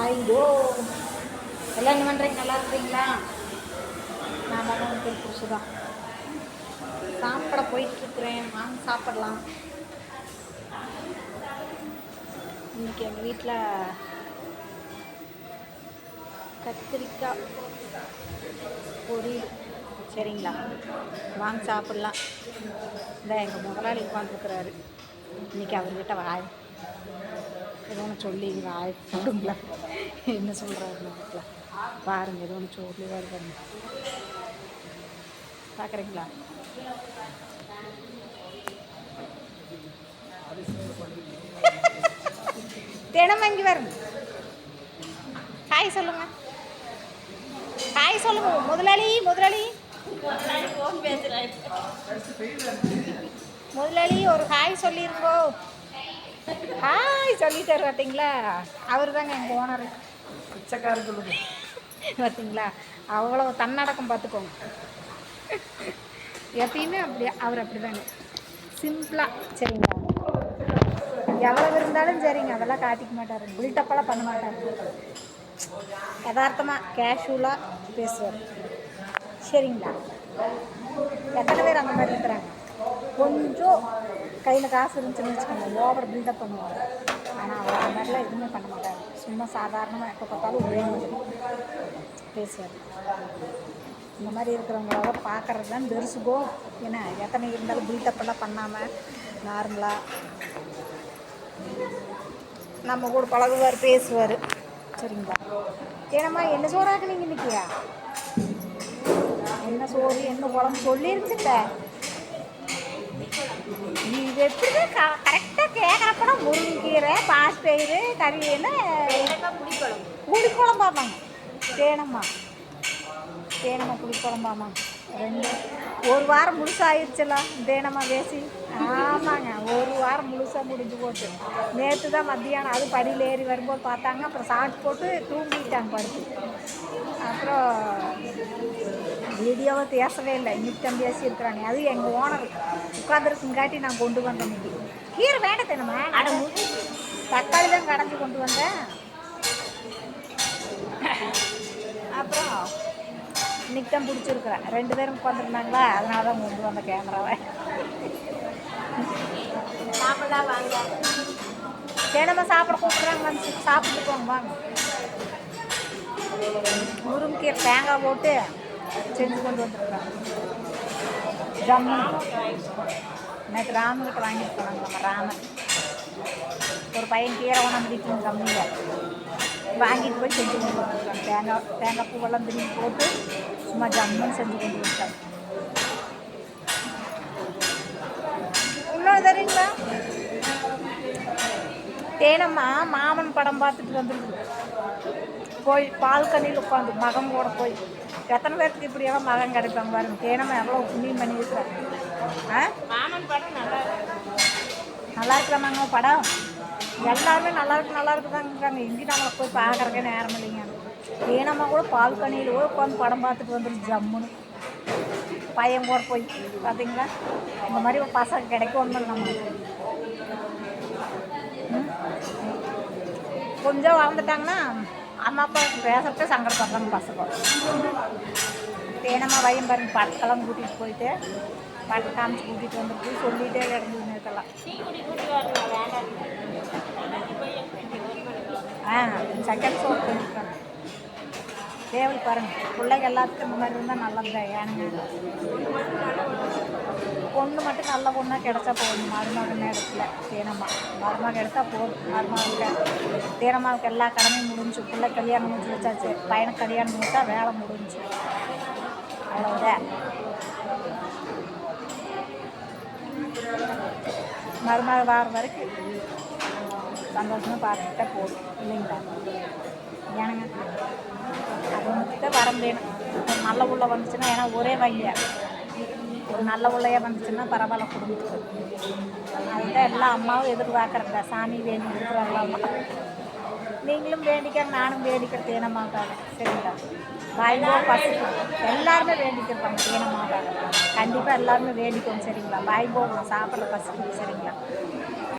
ஐயோ. எல்லாம் என்ன பண்ணுறீங்க நல்லா இருக்கிறீங்களா? நான் தான் பேர் புதுசு தான் சாப்பிட போயிட்டுருக்குறேன். வாங்க சாப்பிடலாம். இன்னைக்கு எங்கள் வீட்டில் கத்திரிக்காய் பொரியல். சரிங்களா? வாங்க சாப்பிட்லாம். இந்த எங்கள் முதலாளி உட்காந்துருக்குறாரு இன்னைக்கு அவர்கிட்ட வாய் ஏதோ ஒன்று சொல்லி வாய் போடுங்களா என்ன சொல்கிறாரு பாருங்கள் பாருங்க ஏதோ ஒன்று சொல்லி வருவாங்க பார்க்குறீங்களா தினமும் இங்கே வருங்க ஹாய் சொல்லுங்க. ஹாய் சொல்லுங்க. முதலாளி முதலாளி. முதலாளி ஒரு ஹாய் சொல்லிருங்கோ. ஹாய் சொல்லிட்டாரு பார்த்தீங்களா அவர் தாங்க எங்கள் ஓனர் பிச்சைக்காரன் சொல்லுங்க பார்த்தீங்களா அவ்வளோ தன்னடக்கம் பார்த்துக்கோங்க எப்பயுமே அப்படி அவர் அப்படி தாங்க சிம்பிளாக சரிங்களா? எவ்வளவு இருந்தாலும் சரிங்க. அதெல்லாம் காட்டிக்க மாட்டார். பில்டப்பெல்லாம் பண்ண மாட்டார். யதார்த்தமாக கேஷுவலாக பேசுவார். சரிங்களா? எத்தனை பேர் அந்த மாதிரி கையில் காசு இருந்துச்சுன்னு வச்சுக்கோங்க. ஓவர் பில்டப் பண்ணுவாங்க. ஆனால் அவர் அந்த மாதிரிலாம் எதுவுமே பண்ண மாட்டார். சும்மா சாதாரணமாக எப்போ பார்த்தாலும் ஒரே பேசுவார். இந்த மாதிரி இருக்கிறவங்கள பார்க்கறது தான் பெருசுகோ ஏன்னா எத்தனை இருந்தாலும் பில்டப் எல்லாம் பண்ணாமல் நார்மலாக நம்ம கூட பழகுவார் பேசுவார். சரிங்களா? ஏனம்மா என்ன சோறாக்குனீங்க இன்னைக்கியா என்ன சோறு என்ன குழம்பு சொல்லிருச்சுட்ட இது எப்படி கரெக்டாக கேட்குறப்பட முருங்கீரை பாஸ்பயிறு கறி என்ன? புளிக்குழம்பாமாங்க தேனம்மா. தேனம்மா புளிக்குழம்பாமா ரெண்டு. ஒரு வாரம் முழுசாக ஆயிடுச்சுலாம் தேனம்மா பேசி ஆமாங்க ஒரு வாரம் முழுசாக முடிஞ்சு போச்சு. நேற்று தான் மத்தியானம் அது படியில் ஏறி வரும்போது பார்த்தாங்க அப்புறம் சாப்பிட்டு போட்டு தூங்கிட்டாங்க படுத்து. அப்புறம் வீடியோவை பேசவே இல்லை. இன்னைக்கு தான் பேசியிருக்கிறாங்க அது எங்கள் ஓனர் உட்காந்துருக்குங்காட்டி நான் கொண்டு வந்தேன் இன்னைக்கு. கீரை வேண்டாம் தேனம்மா தக்காளி தான் கடைஞ்சி கொண்டு வந்தேன். அப்புறம் இன்னைக்கு தான் பிடிச்சிருக்கிறேன். ரெண்டு பேரும் உட்காந்துருந்தாங்களா அதனால தான் கொண்டு வந்த கேமராவை. சாப்பிடலாம் வாங்க சேனமா சாப்பிட கூப்பிட்றாங்க வந்து சாப்பிட்டு போங்க வாங்க. முருங்கீரை தேங்காய் போட்டு செஞ்சு கொண்டு வந்துருக்குறாங்க. ஜம்முன் நேற்று ராமனுக்கு வாங்கிட்டு போனாங்க. நம்ம ராமன் ஒரு பையன் கீரை உணர்ந்துட்டு கம்மியில் வாங்கிட்டு போய் செஞ்சு கொண்டு வந்துருக்காங்க. தேங்காய் தேங்காய் பூவெல்லாம் திரும்பி போட்டு சும்மா ஜம்முன்னு செஞ்சு கொண்டு வந்துட்டாங்க இன்னொன்று தெரியுங்களா? தேனம்மா மாமன் படம் பார்த்துட்டு வந்துருக்கு. போய் பால்கனியில் உட்காந்து மகன் கூட போய். எத்தனை பேருக்கு இப்படியெல்லாம் மகன் கிடைப்பாங்க பாருங்க. தேனம்மா எவ்வளோ புண்ணியம் பண்ணி ஆ? மாமன் படம் நல்லா நல்லா இருக்கிறாங்க படம்? எல்லாருமே நல்லா இருக்கு நல்லா இருக்குதாங்கிறாங்க. எங்கேயும் நம்மளை போய் பார்க்குறக்கே நேரம் இல்லைங்க. தேனம்மா கூட பால்கனியில் கூட உட்காந்து படம் பார்த்துட்டு வந்துடும் ஜம்முன்னு. பையன் கூட போய் பார்த்தீங்களா இந்த மாதிரி பசங்க கிடைக்கும் நம்மளுக்கு. கொஞ்சம் வளர்ந்துட்டாங்கன்னா அம்மா அப்பா பேசுறதுக்கு சங்கடப்படுறாங்க பசங்க தேனம்மா வயம் பாருங்க படத்தெல்லாம் கூட்டிகிட்டு போயிட்டு பட்டு காமிச்சு கூட்டிகிட்டு வந்துட்டு சொல்லிகிட்டே கிடந்தது நேரத்தெல்லாம் ஆ செகண்ட் ஷோ பண்ணிருக்காங்க தேவல் பாருங்க பிள்ளைங்க எல்லாத்துக்கும் இந்த மாதிரி இருந்தால் நல்லது ஏனுங்க? பொண்ணு மட்டும் நல்ல பொண்ணாக கிடைச்சா போதும் மருமகன் நேரத்தில். தேனம்மா மருமகம் எடுத்தா போதும் மருமகனுக்கு தேனம்மாவுக்கு எல்லா கடமையும் முடிஞ்சு பிள்ளை கல்யாணம் முடிஞ்சு வச்சாச்சு பையனுக்கு கல்யாணம் முடிச்சா வேலை முடிஞ்சு. அவ்வளோதான் மருமக வார வரைக்கும் சந்தோஷமாக பார்த்துக்கிட்டா போதும் இல்லைங்களா? ஏனுங்க அது வரம் வேணும் ஒரு நல்ல உள்ள வந்துச்சுன்னா ஏன்னா ஒரே வைய ஒரு நல்ல உள்ளையாக வந்துச்சுன்னா பரவாயில்ல குடும்பத்துக்கு அதுதான் எல்லா அம்மாவும் எதிர்பார்க்குறதா சாமி வேண்டி இருக்கிறாங்களா அம்மா நீங்களும் வேண்டிக்க நானும் வேண்டிக்கிற தேனமாக்காக சரிங்களா? வாய்வோ பசிக்கும். எல்லாருமே வேண்டிக்கிறப்பாங்க தேனமாக்காக கண்டிப்பாக எல்லாருமே வேண்டிக்கணும் சரிங்களா? வாய் போகணும் சாப்பிட்ற பசிக்கும் சரிங்களா?